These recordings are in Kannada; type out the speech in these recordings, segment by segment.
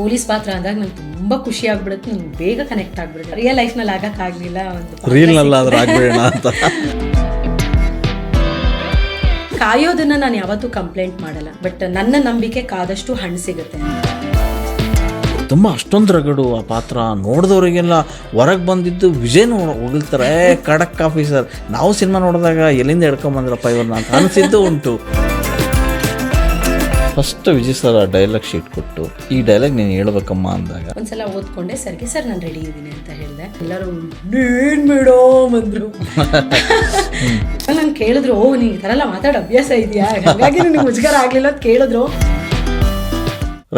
ಪೊಲೀಸ್ ಪಾತ್ರ ಅಂದಾಗ ನಂಗೆ ತುಂಬ ಖುಷಿ ಆಗ್ಬಿಡುತ್ತೆ. ನಂಗೆ ಬೇಗ ಕನೆಕ್ಟ್ ಆಗ್ಬಿಡುತ್ತೆ. ರಿಯಲ್ ಲೈಫ್ನಲ್ಲಿ ಆಗಕ್ಕಾಗಲಿಲ್ಲ ಒಂದು ಪಾತ್ರ ರೀಲ್ನಲ್ಲಾದ್ರೂ ಆಗ್ಬೇಡ ಅಂತ. ಕಾಯೋದನ್ನ ನಾನು ಯಾವತ್ತೂ ಕಂಪ್ಲೇಂಟ್ ಮಾಡಲ್ಲ. ಬಟ್ ನನ್ನ ನಂಬಿಕೆ ಕಾದಷ್ಟು ಹಣ್ಣು ಸಿಗುತ್ತೆ. ತುಂಬ ಅಷ್ಟೊಂದು ರಗಡು ಆ ಪಾತ್ರ. ನೋಡಿದವರಿಗೆಲ್ಲ ಹೊರಗೆ ಬಂದಿದ್ದು ವಿಜಯ್ ಹೊಗಳ್ತಾರೆ. ಕಡಕ್ ಆಫೀಸರ್ ನಾವು ಸಿನಿಮಾ ನೋಡಿದಾಗ ಎಲ್ಲಿಂದ ಹಿಡ್ಕೊಂಬಂದ್ರಪ್ಪ ಇವ್ರನ್ನ ಅಂತ ಅನಿಸಿದ್ದು ಉಂಟು. ಫಸ್ಟ್ ವಿಜಯ್ ಸರ್ ಆ ಡೈಲಾಗ್ ಶೀಟ್ ಕೊಟ್ಟು ಈ ಡೈಲಾಗ್ ನೀನು ಹೇಳ್ಬೇಕಮ್ಮ ಅಂದಾಗ. ಒಂದ್ಸಲ ಓದ್ಕೊಂಡೆ ಸರ್ಗೆ ಸರ್ ನಾನು ರೆಡಿ ಇದ್ದೀನಿ ಅಂತ ಹೇಳಿದೆ. ಎಲ್ಲರೂ ನೀನ್ ಮೇಡಮ್ ಅಂದ್ರು. ನಾನು ಕೇಳಿದ್ರು ಓ ನೀ ಈ ಥರ ಎಲ್ಲ ಮಾತಾಡೋ ಅಭ್ಯಾಸ ಇದೆಯಾ? ಹಾಗಾಗಿ ನಿನಗೆ ಮುಜುಗರ ಆಗಲಿಲ್ಲ ಅಂತ ಕೇಳಿದ್ರು.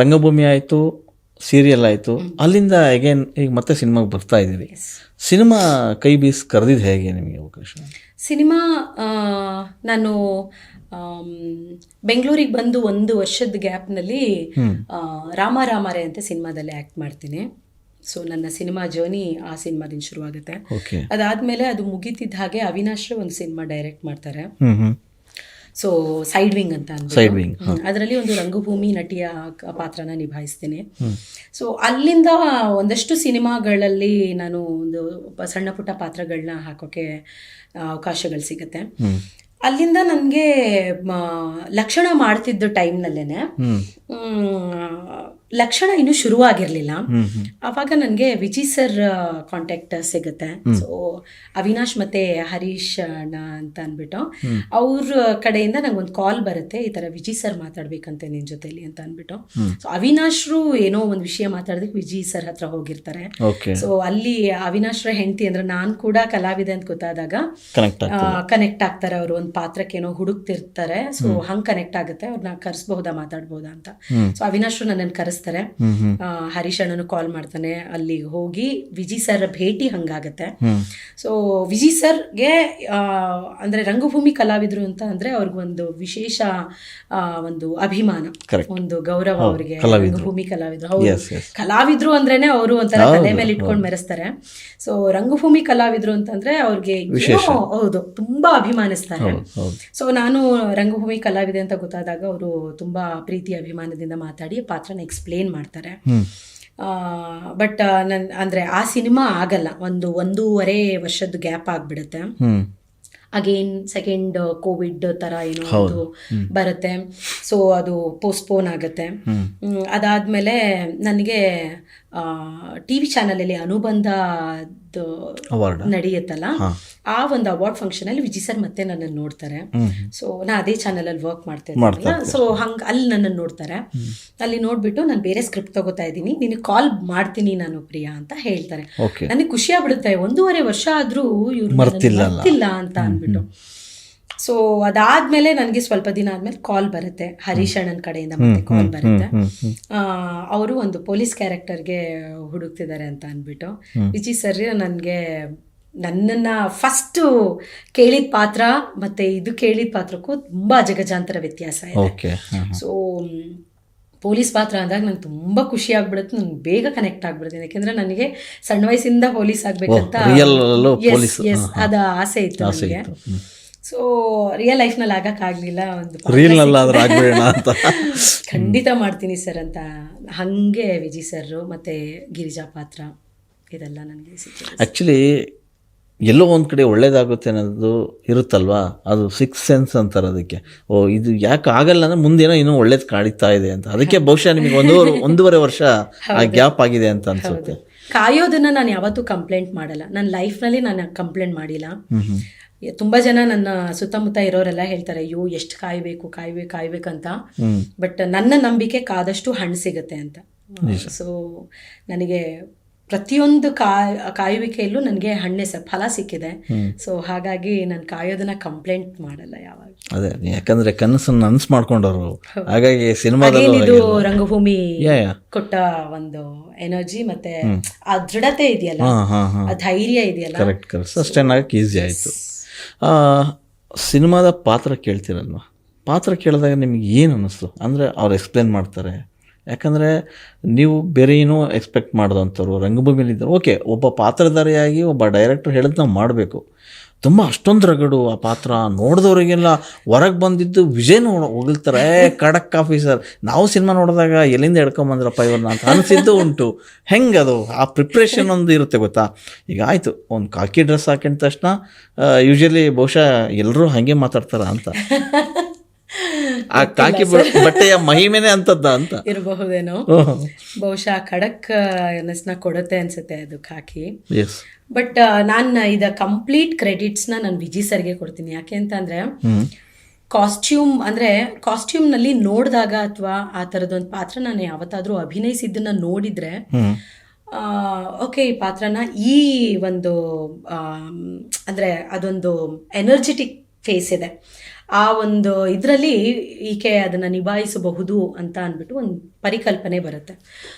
ರಂಗಭೂಮಿ ಆಯಿತು ಸೀರಿಯಲ್ ಆಯಿತು. ಅಲ್ಲಿಂದ ಅಗೇನ್ ಈಗ ಮತ್ತೆ ಸಿನಿಮಾಗೆ ಬರ್ತಾ ಇದ್ದೀರಿ. ಸಿನಿಮಾ ಕೈ ಬೀಸ್ ಕರೆದಿದ್ದು ಹೇಗೆ ನಿಮಗೆ ಅವಕಾಶ? ಸಿನಿಮಾ ನಾನು ಬೆಂಗಳೂರಿಗೆ ಬಂದು ಒಂದು ವರ್ಷದ ಗ್ಯಾಪ್ನಲ್ಲಿ ರಾಮ ರಾಮಾರೆ ಅಂತ ಸಿನಿಮಾದಲ್ಲಿ ಆ್ಯಕ್ಟ್ ಮಾಡ್ತೀನಿ. ಸೊ ನನ್ನ ಸಿನಿಮಾ ಜರ್ನಿ ಆ ಸಿನಿಮಾದಿಂದ ಶುರುವಾಗುತ್ತೆ. ಅದಾದಮೇಲೆ ಅದು ಮುಗಿತಿದ್ದ ಹಾಗೆ ಅವಿನಾಶ್ ಒಂದು ಸಿನಿಮಾ ಡೈರೆಕ್ಟ್ ಮಾಡ್ತಾರೆ. ಸೊ ಸೈಡ್ ವಿಂಗ್ ಅಂತ ಅದರಲ್ಲಿ ಒಂದು ರಂಗಭೂಮಿ ನಟಿಯ ಪಾತ್ರನ ನಿಭಾಯಿಸ್ತೀನಿ. ಸೊ ಅಲ್ಲಿಂದ ಒಂದಷ್ಟು ಸಿನಿಮಾಗಳಲ್ಲಿ ನಾನು ಒಂದು ಸಣ್ಣ ಪುಟ್ಟ ಪಾತ್ರಗಳನ್ನ ಹಾಕೋಕೆ ಅವಕಾಶಗಳು ಸಿಗುತ್ತೆ. ಅಲ್ಲಿಂದ ನನಗೆ ಲಕ್ಷಣ ಮಾಡ್ತಿದ್ದ ಟೈಮ್ನಲ್ಲೇನೆ ಲಕ್ಷಣ ಇನ್ನು ಶುರುವಾಗಿರಲಿಲ್ಲ. ಅವಾಗ ನನಗೆ ವಿಜಿ ಸರ್ ಕಾಂಟ್ಯಾಕ್ಟ್ ಸಿಗುತ್ತೆ. ಸೊ ಅವಿನಾಶ್ ಮತ್ತೆ ಹರೀಶ್ ಅಣ್ಣ ಅಂತ ಅಂದ್ಬಿಟ್ಟು ಅವ್ರ ಕಡೆಯಿಂದ ನಂಗೆ ಒಂದು ಕಾಲ್ ಬರುತ್ತೆ ಈ ತರ ವಿಜಿ ಸರ್ ಮಾತಾಡ್ಬೇಕಂತೆ ನಿನ್ ಜೊತೆಲಿ ಅಂತ ಅಂದ್ಬಿಟ್ಟು ಸೊ ಅವಿನಾಶ್ರು ಏನೋ ಒಂದು ವಿಷಯ ಮಾತಾಡೋದಕ್ಕೆ ವಿಜಿ ಸರ್ ಹತ್ರ ಹೋಗಿರ್ತಾರೆ. ಸೊ ಅಲ್ಲಿ ಅವಿನಾಶ್ರ ಹೆಂಡತಿ ಅಂದ್ರೆ ನಾನು ಕೂಡ ಕಲಾವಿದೆ ಅಂತ ಗೊತ್ತಾದಾಗ ಕನೆಕ್ಟ್ ಆಗ್ತಾರೆ ಅವರು ಒಂದು ಪಾತ್ರಕ್ಕೆ ಏನೋ ಹುಡುಕ್ತಿರ್ತಾರೆ. ಸೊ ಹಂಗ್ ಕನೆಕ್ಟ್ ಆಗುತ್ತೆ ಅವ್ರನ್ನ ಕರ್ಸ್ಬಹುದಾ ಮಾತಾಡ್ಬೋದಾ ಅಂತ. ಸೊ ಅವಿನಾಶ್ರು ನನ್ನನ್ನು ಕರೆಸ್ತಾರೆ. ಆ, ಹರೀಶ್ ಅಣ್ಣನು ಕಾಲ್ ಮಾಡ್ತಾನೆ. ಅಲ್ಲಿ ಹೋಗಿ ವಿಜಿ ಸರ್ ಭೇಟಿ ಹಂಗಾಗತ್ತೆ. ಸೊ ವಿಜಿ ಸರ್ಗೆ ಅಂದ್ರೆ ರಂಗಭೂಮಿ ಕಲಾವಿದ್ರು ಅಂತ ಅಂದ್ರೆ ಅವ್ರಿಗೊಂದು ವಿಶೇಷ ಒಂದು ಅಭಿಮಾನ. ಒಂದು ಗೌರವ ಅವರಿಗೆ. ರಂಗಭೂಮಿ ಕಲಾವಿದ್ರು. ಹೌದು. ಕಲಾವಿದ್ರು ಅಂದ್ರೇನೆ ಅವರು ಒಂಥರ ತಲೆ ಮೇಲೆ ಇಟ್ಕೊಂಡು ಮೆರೆಸ್ತಾರೆ. ಸೊ ರಂಗಭೂಮಿ ಕಲಾವಿದ್ರು ಅಂತಂದ್ರೆ ಅವ್ರಿಗೆ ಹೌದು ತುಂಬಾ ಅಭಿಮಾನಿಸ್ತಾರೆ. ಸೊ ನಾನು ರಂಗಭೂಮಿ ಕಲಾವಿದೆ ಅಂತ ಗೊತ್ತಾದಾಗ ಅವರು ತುಂಬಾ ಪ್ರೀತಿ ಅಭಿಮಾನದಿಂದ ಮಾತಾಡಿ ಪಾತ್ರನ ಎಕ್ಸ್ಪ್ಲೇನ್ ಮಾಡ್ತಾರೆ. ಹ್ಮ್. ಬಟ್ ನನ್ ಅಂದ್ರೆ ಆ ಸಿನಿಮಾ ಆಗಲ್ಲ. ಒಂದು ಒಂದೂವರೆ ವರ್ಷದ ಗ್ಯಾಪ್ ಆಗಿಬಿಡುತ್ತೆ. ಅಗೇನ್ ಸೆಕೆಂಡ್ ಕೋವಿಡ್ ತರ ಏನೋ ಒಂದು ಬರುತ್ತೆ. ಸೊ ಅದು ಪೋಸ್ಟ್ಪೋನ್ ಆಗುತ್ತೆ. ಅದಾದ್ಮೇಲೆ ನನಗೆ ಟಿ ವಿ ಚಾನಲಲ್ಲಿ ಅನುಬಂಧ ನಡೆಯುತ್ತಲ್ಲ? ಆ ಒಂದು ಅವಾರ್ಡ್ ಫಂಕ್ಷನ್ ಅಲ್ಲಿ ವಿಜಿ ಸರ್ ಮತ್ತೆ ನನ್ನನ್ನು ನೋಡ್ತಾರೆ. ಸೊ ನಾ ಅದೇ ಚಾನಲ್ ಅಲ್ಲಿ ವರ್ಕ್ ಮಾಡ್ತಾ ಇದ್ದೀನಲ್ಲ ಸೊ ಹಂಗ ಅಲ್ಲಿ ನನ್ನನ್ನು ನೋಡ್ತಾರೆ. ಅಲ್ಲಿ ನೋಡ್ಬಿಟ್ಟು ನಾನು ಬೇರೆ ಸ್ಕ್ರಿಪ್ಟ್ ತಗೋತಾ ಇದ್ದೀನಿ. ನಿನಗೆ ಕಾಲ್ ಮಾಡ್ತೀನಿ ನಾನು ಪ್ರಿಯಾ ಅಂತ ಹೇಳ್ತಾರೆ. ನನಗೆ ಖುಷಿ ಆಗ್ಬಿಡುತ್ತೆ. ಒಂದೂವರೆ ವರ್ಷ ಆದ್ರೂ ಇವ್ರು. ಮರ್ತಿಲ್ಲ ಅಂತ ಅಂದ್ಬಿಟ್ಟು. ಸೊ ಅದಾದ್ಮೇಲೆ ನನಗೆ ಸ್ವಲ್ಪ ದಿನ ಆದ್ಮೇಲೆ ಕಾಲ್ ಬರುತ್ತೆ. ಹರೀಶ್ ಅಣ್ಣನ ಕಡೆಯಿಂದ ಮತ್ತೆ ಕಾಲ್ ಬರುತ್ತೆ. ಅವರು ಒಂದು ಪೊಲೀಸ್ ಕ್ಯಾರೆಕ್ಟರ್ಗೆ ಹುಡುಕ್ತಿದ್ದಾರೆ ಅಂತ ಅಂದ್ಬಿಟ್ಟು. ವಿಜಿ ಸರಿ ನನಗೆ ನನ್ನನ್ನ ಫಸ್ಟ್ ಕೇಳಿದ ಪಾತ್ರ ಮತ್ತೆ ಇದು ಕೇಳಿದ ಪಾತ್ರಕ್ಕೂ ತುಂಬಾ ಜಗಜಾಂತರ ವ್ಯತ್ಯಾಸ ಇದೆ. ಸೊ ಪೊಲೀಸ್ ಪಾತ್ರ ಅಂದಾಗ ನಂಗೆ ತುಂಬಾ ಖುಷಿ ಆಗ್ಬಿಡುತ್ತೆ. ನಂಗೆ ಬೇಗ ಕನೆಕ್ಟ್ ಆಗ್ಬಿಡುತ್ತೆ. ಯಾಕೆಂದ್ರೆ ನನಗೆ ಸಣ್ಣ ವಯಸ್ಸಿಂದ ಪೊಲೀಸ್ ಆಗ್ಬೇಕಂತ ಎಸ್ ಅದ ಆಸೆ ಇತ್ತು ನನಗೆ. ಸೊ ರಿಯಲ್ ಲೈಫ್ನಲ್ಲಿ ಆಗಕ್ಕಾಗ್ಲಿಲ್ಲ ಒಂದು ರೀಲ್ನಲ್ಲಾದ್ರೂ ಆಗ್ಬೇಡ ಅಂತ. ಖಂಡಿತ ಮಾಡ್ತೀನಿ ಸರ್ ಅಂತ. ಹಂಗೆ ವಿಜಿ ಸರ್ ಮತ್ತೆ ಗಿರಿಜಾ ಪಾತ್ರ ಇದೆಲ್ಲ ನನಗೆ ಆಕ್ಚುಲಿ ಆ್ಯಕ್ಚುಲಿ ಎಲ್ಲೋ ಒಂದು ಕಡೆ ಒಳ್ಳೇದಾಗುತ್ತೆ ಅನ್ನೋದು ಇರುತ್ತಲ್ವಾ? ಅದು ಸಿಕ್ಸ್ ಸೆನ್ಸ್ ಅಂತಾರೆ ಅದಕ್ಕೆ. ಓ ಇದು ಯಾಕೆ ಆಗಲ್ಲ ಅಂದರೆ ಮುಂದೇನೋ ಇನ್ನೂ ಒಳ್ಳೇದು ಕಾಡಿತಾ ಇದೆ ಅಂತ. ಅದಕ್ಕೆ ಬಹುಶಃ ನಿಮಗೆ ಒಂದೂವರೆ ಒಂದೂವರೆ ವರ್ಷ ಆ ಗ್ಯಾಪ್ ಆಗಿದೆ ಅಂತ ಅನ್ಸುತ್ತೆ. ಕಾಯೋದನ್ನ ನಾನು ಯಾವತ್ತೂ ಕಂಪ್ಲೇಂಟ್ ಮಾಡಲ್ಲ. ನನ್ನ ಲೈಫ್ನಲ್ಲಿ ನಾನು ಕಂಪ್ಲೇಂಟ್ ಮಾಡಿಲ್ಲ. ತುಂಬಾ ಜನ ನನ್ನ ಸುತ್ತಮುತ್ತ ಇರೋರೆಲ್ಲ ಹೇಳ್ತಾರೆ ಅಯ್ಯೋ ಎಷ್ಟು ಕಾಯ್ಬೇಕು ಕಾಯ್ಬೇಕು ಕಾಯ್ಬೇಕಂತ. ಬಟ್ ನನ್ನ ನಂಬಿಕೆ ಕಾದಷ್ಟು ಹಣ್ಣು ಸಿಗುತ್ತೆ ಅಂತ. ಸೊ ನನಗೆ ಪ್ರತಿಯೊಂದು ಕಾಯ್ ಕಾಯುವಿಕೆಯಲ್ಲೂ ನನಗೆ ಹಣ್ಣೆ ಸ ಫಲ ಸಿಕ್ಕಿದೆ. ಸೊ ಹಾಗಾಗಿ ನಾನು ಕಾಯೋದನ್ನ ಕಂಪ್ಲೇಂಟ್ ಮಾಡಲ್ಲ ಯಾವಾಗ ಅದೇ ಯಾಕಂದ್ರೆ ಕನಸನ್ನು ನನ್ಸ್ ಮಾಡ್ಕೊಂಡವರು. ಹಾಗಾಗಿ ಸಿನಿಮಾದಲ್ಲಿ ಇದು ರಂಗಭೂಮಿ ಕೊಟ್ಟ ಒಂದು ಎನರ್ಜಿ ಮತ್ತೆ ಆ ದೃಢತೆ ಇದೆಯಲ್ಲ? ಆ ಧೈರ್ಯ ಇದೆಯಲ್ಲ? ಕರೆಕ್ಟ್ ಕರೆಕ್ಟ್ ಸಸ್ಟೈನ್ ಆಗಕ್ಕೆ ಈಸಿ ಆಯಿತು. ಸಿನಿಮಾದ ಪಾತ್ರ ಕೇಳ್ತೀರಲ್ವ? ಪಾತ್ರ ಕೇಳಿದಾಗ ನಿಮ್ಗೆ ಏನು ಅನ್ನಿಸ್ತು ಅಂದರೆ ಅವ್ರು ಎಕ್ಸ್ಪ್ಲೇನ್ ಮಾಡ್ತಾರೆ. ಯಾಕಂದರೆ ನೀವು ಬೇರೆ ಏನೋ ಎಕ್ಸ್ಪೆಕ್ಟ್ ಮಾಡಿದಂಥವ್ರು ರಂಗಭೂಮಿಯಲ್ಲಿದ್ದರು ಓಕೆ ಒಬ್ಬ ಪಾತ್ರಧಾರಿಯಾಗಿ ಒಬ್ಬ ಡೈರೆಕ್ಟರ್ ಹೇಳಿದ್ ನಾವು ಮಾಡಬೇಕು. ತುಂಬ ಅಷ್ಟೊಂದು ರಗಡು ಆ ಪಾತ್ರ. ನೋಡಿದವರಿಗೆಲ್ಲ ಹೊರಗೆ ಬಂದಿದ್ದು ವಿಜಯ್ ನೋಡ "ಏ, ಖಡಕ್ ಆಫೀಸರ್ ನಾವು ಸಿನಿಮಾ ನೋಡಿದಾಗ ಎಲ್ಲಿಂದ ಎಡ್ಕೊಂಬಂದ್ರಪ್ಪ ಇವ್ರನ್ನ ಅಂತ ಅನಿಸಿದ್ದು ಉಂಟು. ಹೆಂಗೆ ಅದು? ಆ ಪ್ರಿಪ್ರೇಷನ್ ಒಂದು ಇರುತ್ತೆ ಗೊತ್ತಾ? ಈಗ ಆಯಿತು ಒಂದು ಕಾಕಿ ಡ್ರೆಸ್ ಹಾಕಿದ ತಕ್ಷಣ ಯೂಶಲಿ ಬಹುಶಃ ಎಲ್ಲರೂ ಹಾಗೆ ಮಾತಾಡ್ತಾರ ಅಂತ. ಆ ಕಾಕಿ ಬಟ್ಟೆಯ ಮಹಿಮೆನೆ ಅಂತದ್ದ ಅಂತ. ಇರಬಹುದೇನೋ. ಬಹುಶಃ ಖಡಕ್ ನೆಸ್ನ ಕೊಡುತ್ತೆ ಅನ್ಸುತ್ತೆ ಅದು ಕಾಕಿ. ಬಟ್ ನಾನು ಇದ ಕಂಪ್ಲೀಟ್ ಕ್ರೆಡಿಟ್ಸ್ನ ನಾನು ವಿಜಿ ಸರ್ಗೆ ಕೊಡ್ತೀನಿ. ಯಾಕೆ ಅಂತಂದ್ರೆ ಕಾಸ್ಟ್ಯೂಮ್ ಅಂದ್ರೆ ಕಾಸ್ಟ್ಯೂಮ್ನಲ್ಲಿ ನೋಡಿದಾಗ ಅಥವಾ ಆ ಥರದೊಂದು ಪಾತ್ರ ನಾನು ಯಾವತ್ತಾದ್ರೂ ಅಭಿನಯಿಸಿದ್ದನ್ನ ನೋಡಿದ್ರೆ ಓಕೆ ಈ ಪಾತ್ರನ ಈ ಒಂದು ಅಂದ್ರೆ ಅದೊಂದು ಎನರ್ಜೆಟಿಕ್ ಫೇಸ್ ಇದೆ. ಆ ಒಂದು ಇದರಲ್ಲಿ ಈಕೆ ಅದನ್ನ ನಿಭಾಯಿಸಬಹುದು ಅಂತ ಅಂದ್ಬಿಟ್ಟು ಒಂದು ಪರಿಕಲ್ಪನೆ ಬರುತ್ತೆ.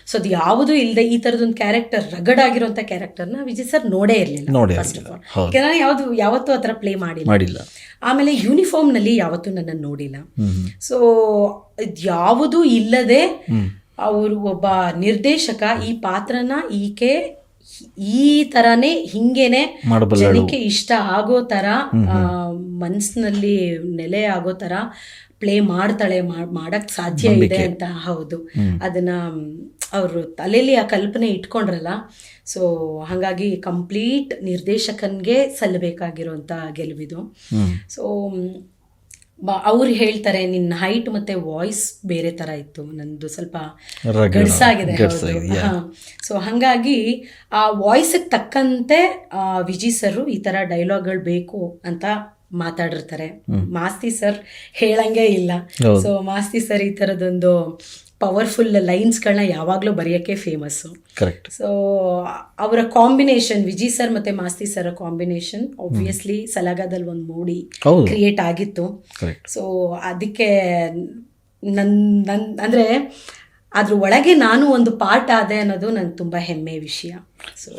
ಸೊ ಅದು ಯಾವುದೂ ಇಲ್ಲದೆ ಈ ಥರದೊಂದು ಕ್ಯಾರೆಕ್ಟರ್ ರಗಡ್ ಆಗಿರುವಂಥ ಕ್ಯಾರೆಕ್ಟರ್ನ ವಿಜಯ್ ಸರ್ ನೋಡೇ ಇರಲಿಲ್ಲ ಫಸ್ಟ್ ಆಫ್. ಆಲ್. ಯಾಕಂದ್ರೆ ಯಾವುದು ಯಾವತ್ತೂ ಆ ಥರ ಪ್ಲೇ ಮಾಡಿಲ್ಲ. ಮಾಡಿಲ್ಲ. ಆಮೇಲೆ ಯೂನಿಫಾರ್ಮ್ನಲ್ಲಿ ಯಾವತ್ತೂ ನನ್ನನ್ನು ನೋಡಿಲ್ಲ. ಸೊ ಯಾವುದೂ ಇಲ್ಲದೆ ಅವರು ಒಬ್ಬ ನಿರ್ದೇಶಕ ಈ ಪಾತ್ರನ ಈಕೆ ಈ ತರಾನೇ ಹಿಂಗೇನೆ. ಜನಕ್ಕೆ ಇಷ್ಟ ಆಗೋ ತರ ಮನ್ಸಿನಲ್ಲಿ ನೆಲೆ ಆಗೋ ತರ ಪ್ಲೇ ಮಾಡ್ತಾಳೆ ಮಾಡ್- ಮಾಡಕ್ ಸಾಧ್ಯ ಇದೆ ಅಂತ ಹೌದು. ಅದನ್ನ ಅವರು ತಲೆಯಲ್ಲಿ ಆ ಕಲ್ಪನೆ ಇಟ್ಕೊಂಡ್ರಲ್ಲ ಸೊ ಹಾಗಾಗಿ ಕಂಪ್ಲೀಟ್ ನಿರ್ದೇಶಕನ್ಗೆ ಸಲ್ಲಬೇಕಾಗಿರುವಂತ ಗೆಲುವಿದು. ಸೊ ಅವ್ರು ಹೇಳ್ತಾರೆ ನಿನ್ನ ಹೈಟ್ ಮತ್ತೆ ವಾಯ್ಸ್ ಬೇರೆ ತರ ಇತ್ತು ನಂದು ಸ್ವಲ್ಪ. ಗಡ್ಸಾಗಿದೆ. ಸೊ ಹಾಗಾಗಿ ಆ ವಾಯ್ಸಿಗೆ ತಕ್ಕಂತೆ ವಿಜಿ ಸರ್ ಈ ತರ ಡೈಲಾಗ್ಗಳು ಬೇಕು ಅಂತ ಮಾತಾಡಿರ್ತಾರೆ ಮಾಸ್ತಿ ಸರ್ ಹೇಳಂಗೆ ಇಲ್ಲ. ಸೊ ಮಾಸ್ತಿ ಸರ್ ಈ ತರದೊಂದು ಪವರ್ಫುಲ್ ಲೈನ್ಸ್ಗಳನ್ನ ಯಾವಾಗಲೂ ಬರೆಯೋಕ್ಕೆ ಫೇಮಸ್ಸು ಕರೆಕ್ಟ್ ಸೊ ಅವರ ಕಾಂಬಿನೇಷನ್ ವಿಜಿ ಸರ್ ಮತ್ತೆ ಮಾಸ್ತಿ ಸರ್ ಕಾಂಬಿನೇಷನ್ ಆಬ್ವಿಯಸ್ಲಿ ಸಲಗಾದಲ್ಲಿ ಒಂದು ಮೂಡಿ ಕ್ರಿಯೇಟ್ ಆಗಿತ್ತು. ಸೊ ಅದಕ್ಕೆ ನನ್ ನನ್ ಅಂದರೆ ಅದ್ರ ಒಳಗೆ ನಾನು ಒಂದು ಪಾರ್ಟ್ ಆದೆ ಅನ್ನೋದು ನಂಗೆ ತುಂಬ ಹೆಮ್ಮೆ ವಿಷಯ.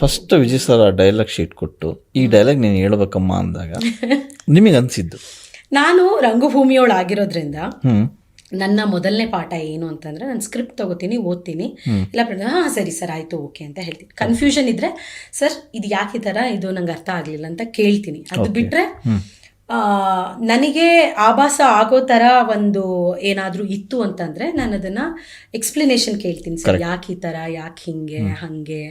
ಫಸ್ಟ್ ವಿಜಯ್ ಸರ್ ಆ ಡೈಲಾಗ್ ಶೀಟ್ ಕೊಟ್ಟು ಈ ಡೈಲಾಗ್ ನೀನು ಹೇಳ್ಬೇಕಮ್ಮ ಅಂದಾಗ ನಿಮಗೆ ಅನ್ಸಿದ್ದು ನಾನು ರಂಗಭೂಮಿಯೊಳಾಗಿರೋದ್ರಿಂದ ನನ್ನ ಮೊದಲನೇ ಪಾಠ ಏನು ಅಂತಂದ್ರೆ ನಾನು ಸ್ಕ್ರಿಪ್ಟ್ ತಗೋತೀನಿ ಓದ್ತೀನಿ. ಎಲ್ಲ ಹಾ ಹಾಂ ಸರಿ ಸರ್ ಆಯ್ತು ಓಕೆ ಅಂತ ಹೇಳ್ತೀನಿ. ಕನ್ಫ್ಯೂಷನ್ ಇದ್ರೆ ಸರ್ ಇದು ಯಾಕೆ ಈ ಥರ ಇದು ನಂಗೆ ಅರ್ಥ ಆಗಲಿಲ್ಲ ಅಂತ ಕೇಳ್ತೀನಿ. ಅದು ಬಿಟ್ಟರೆ ನನಗೆ ಆಭಾಸ ಆಗೋ ಥರ ಒಂದು ಏನಾದರೂ ಇತ್ತು ಅಂತಂದರೆ ನಾನು ಅದನ್ನು ಎಕ್ಸ್ಪ್ಲನೇಷನ್ ಕೇಳ್ತೀನಿ ಸರ್. ಯಾಕೆ ಈ ಥರ ಯಾಕೆ ಹಿಂಗೆ ಹಾಗೆ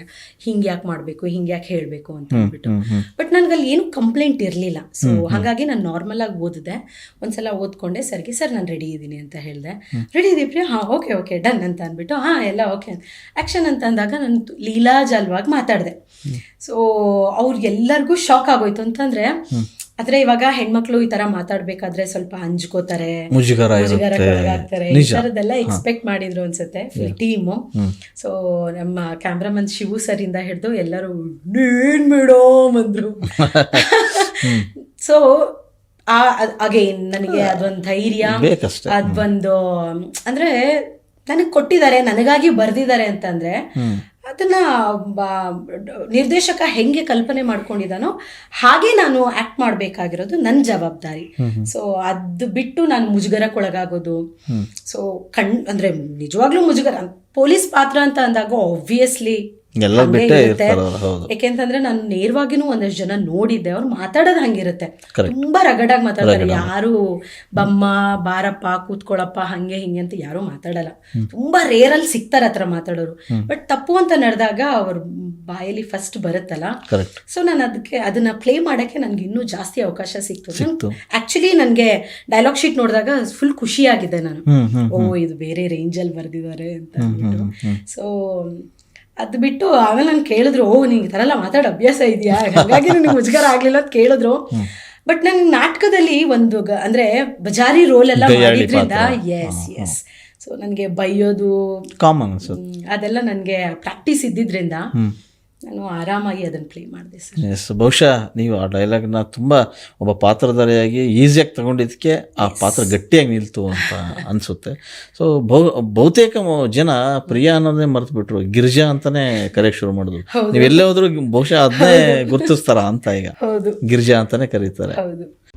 ಹಿಂಗೆ ಯಾಕೆ ಮಾಡಬೇಕು ಹಿಂಗೆ ಯಾಕೆ ಹೇಳಬೇಕು ಅಂತ ಹೇಳ್ಬಿಟ್ಟು. ಬಟ್ ನನಗಲ್ಲಿ ಏನು ಕಂಪ್ಲೇಂಟ್ ಇರಲಿಲ್ಲ. ಸೊ ಹಾಗಾಗಿ ನಾನು ನಾರ್ಮಲ್ ಆಗಿ ಓದಿದೆ. ಒಂದ್ಸಲ ಓದ್ಕೊಂಡೆ ಸರ್ಗೆ ಸರ್ ನಾನು ರೆಡಿ ಇದ್ದೀನಿ ಅಂತ ಹೇಳಿದೆ. ರೆಡಿ ಇದೀಪ್ರಿ ಹಾಂ ಓಕೆ ಓಕೆ ಡನ್ ಅಂತ ಅಂದ್ಬಿಟ್ಟು ಹಾಂ ಎಲ್ಲ ಓಕೆ ಆ್ಯಕ್ಷನ್ ಅಂತ ಅಂದಾಗ ನಾನು ಲೀಲಾ ಲೀಲಾಜಾಲವಾಗಿ ಮಾತಾಡಿದೆ. ಸೊ ಅವ್ರಿಗೆಲ್ಲರಿಗೂ ಶಾಕ್ ಆಗೋಯ್ತು ಅಂತಂದ್ರೆ ಆದ್ರೆ ಇವಾಗ ಹೆಣ್ಮಕ್ಳು ಈ ತರ ಮಾತಾಡ್ಬೇಕಾದ್ರೆ ಸ್ವಲ್ಪ ಹಂಚ್ಕೋತಾರೆ ಈ ಎಕ್ಸ್ಪೆಕ್ಟ್ ಮಾಡಿದ್ರು ಅನ್ಸುತ್ತೆ ಟೀಮ್ ಸೊ ನಮ್ಮ ಕ್ಯಾಮ್ರಾಮನ್ ಶಿವು ಸರ್ ಇಂದ ಹಿಡಿದು ಎಲ್ಲರೂ ಮೇಡಮ್ ಅಂದ್ರು. ಸೊ ಆ ಅಗೇನ್ ನನಗೆ ಅದೊಂದು ಧೈರ್ಯ ಅದೊಂದು ಅಂದ್ರೆ ನನಗೆ ಕೊಟ್ಟಿದ್ದಾರೆ ನನಗಾಗಿ ಬರ್ದಿದ್ದಾರೆ ಅಂತಂದ್ರೆ ಅದನ್ನ ನಿರ್ದೇಶಕ ಹೆಂಗೆ ಕಲ್ಪನೆ ಮಾಡ್ಕೊಂಡಿದ್ದಾನೋ ಹಾಗೆ ನಾನು ಆಕ್ಟ್ ಮಾಡಬೇಕಾಗಿರೋದು ನನ್ನ ಜವಾಬ್ದಾರಿ. ಸೊ ಅದು ಬಿಟ್ಟು ನಾನು ಮುಜುಗರಕ್ಕೊಳಗಾಗೋದು. ಸೊ ಕಣ್ ಅಂದ್ರೆ ನಿಜವಾಗ್ಲೂ ಮುಜುಗರ ಪೊಲೀಸ್ ಪಾತ್ರ ಅಂತ ಅಂದಾಗ ಆಬ್ವಿಯಸ್ಲಿ ಎಲ್ಲ ಬಿಟ್ಟೆ ಹೌದು. ಯಾಕೆಂತಂದ್ರೆ ನಾನು ನೇರವಾಗಿನೂ ಒಂದಷ್ಟು ಜನ ನೋಡಿದ್ದೆ. ಅವ್ರು ಮಾತಾಡೋದು ಹಂಗಿರುತ್ತೆ. ತುಂಬಾ ರಗಡಾಗಿ ಮಾತಾಡ್ತಾರೆ. ಯಾರು ಬಮ್ಮ ಬಾರಪ್ಪ ಕೂತ್ಕೊಳಪ್ಪ ಹಂಗೆ ಹಿಂಗೆ ಅಂತ ಯಾರು ಮಾತಾಡಲ್ಲ. ತುಂಬಾ ರೇರಲ್ಲಿ ಸಿಗ್ತಾರೆ ಹತ್ರ ಮಾತಾಡೋರು. ಬಟ್ ತಪ್ಪು ಅಂತ ನಡೆದಾಗ ಅವ್ರ ಬಾಯಲ್ಲಿ ಫಸ್ಟ್ ಬರುತ್ತಲ್ಲ. ಸೊ ನಾನು ಅದಕ್ಕೆ ಅದನ್ನ ಪ್ಲೇ ಮಾಡಕ್ಕೆ ನನ್ಗೆ ಇನ್ನೂ ಜಾಸ್ತಿ ಅವಕಾಶ ಸಿಕ್ತು. ಆಕ್ಚುಲಿ ನನಗೆ ಡೈಲಾಗ್ ಶೀಟ್ ನೋಡಿದಾಗ ಫುಲ್ ಖುಷಿಯಾಗಿದೆ ನಾನು. ಓ ಇದು ಬೇರೆ ರೇಂಜ್ ಅಲ್ಲಿ ಬರ್ದಿದ್ದಾರೆ ಅಂತ ಸೊ ಅದು ಬಿಟ್ಟು ಆಮೇಲೆ ನಾನು ಕೇಳಿದ್ರು ಓ ನಿಂಗೆ ಈ ಥರ ಎಲ್ಲ ಮಾತಾಡೋ ಅಭ್ಯಾಸ ಇದೆಯಾ? ಹಾಗಾಗಿ ನನಗೆ ಮುಜುಗರ ಆಗಲಿಲ್ಲ ಅಂತ ಕೇಳಿದ್ರು. ಬಟ್ ನನ್ನ ನಾಟಕದಲ್ಲಿ ಒಂದು ಗ- ಅಂದ್ರೆ ಬಜಾರಿ ರೋಲ್ ಎಲ್ಲ ಮಾಡಿದ್ರಿಂದ. ಎಸ್ ಎಸ್ ಸೊ ನನಗೆ ಬೈಯೋದು ಕಾಮನ್ ಅದೆಲ್ಲ ನನಗೆ ಪ್ರಾಕ್ಟೀಸ್ ಇದ್ದಿದ್ರಿಂದ ನಾನು ಆರಾಮಾಗಿ ಅದನ್ನು ಪ್ಲೇ ಮಾಡಿದೆ ಸರ್. ಎಸ್ ಬಹುಶಃ ನೀವು ಆ ಡೈಲಾಗ್ನ ತುಂಬ ಒಬ್ಬ ಪಾತ್ರಧಾರಿಯಾಗಿ ಈಸಿಯಾಗಿ ತಗೊಂಡಿದ್ದಕ್ಕೆ ಆ ಪಾತ್ರ ಗಟ್ಟಿಯಾಗಿ ನಿಲ್ತು ಅಂತ ಅನಿಸುತ್ತೆ. ಸೊ ಬಹು ಬಹುತೇಕ ಜನ ಪ್ರಿಯಾ ಅನ್ನೋದೇ ಮರೆತು ಬಿಟ್ರು ಗಿರಿಜಾ ಅಂತಾನೆ ಕರೆಯಕ್ಕೆ ಶುರು ಮಾಡಿದ್ರು ನೀವು ಎಲ್ಲೇ ಹೋದ್ರು ಬಹುಶಃ ಅದನ್ನೇ ಗುರುತಿಸ್ತಾರ ಅಂತ ಈಗ. ಗಿರಿಜಾ ಅಂತಾನೆ ಕರೀತಾರೆ. ಹೌದು.